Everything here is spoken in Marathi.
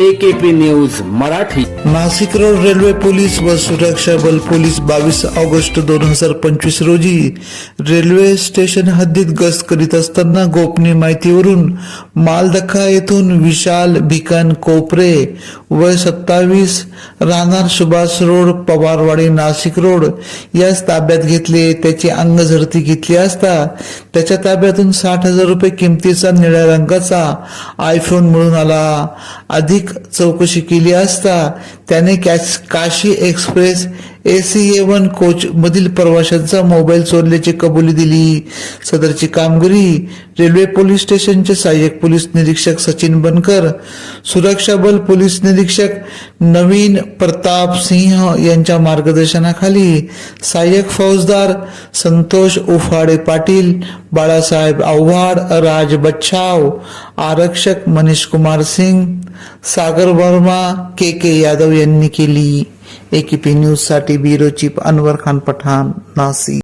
AKP news Marathi. Nashik road railway police व सुरक्षा बल पोलीस बावीस ऑगस्ट दोन हजार पंचवीस रोजी रेल्वे स्टेशन हद्दीत गस्त करीत असताना गोपनीय माहितीवरून मालदखा येथून विशाल भिकन कोपरे वय सत्तावीस राहणार सुभाष रोड पवारवाडी नाशिक रोड यास ताब्यात घेतले. त्याची अंगझडती घेतली असता त्याच्या ताब्यातून साठ हजार रुपये किमतीचा निळ्या रंगाचा आयफोन मिळून आला. अधिक चौकशी केली असता त्याने cash Kashi express C A one coach मधील प्रवाशांचा मोबाईल चोरल्याची कबुली दिली. सदरची कामगिरी रेल्वे पोलीस स्टेशनचे सहाय्यक पोलीस निरीक्षक सचिन बनकर सुरक्षा बल पोलीस निरीक्षक नवीन प्रताप सिंह यांच्या मार्गदर्शनाखाली सहाय्यक फौजदार संतोष उफाडे पाटील बाळासाहेब आव्हाड राज बच्छाव आरक्षक मनीष कुमार सिंग सागर वर्मा के के यादव यांनी केली. एकीपी न्यूजसाठी ब्युरो चीफ अनवर खान पठाण नाशिक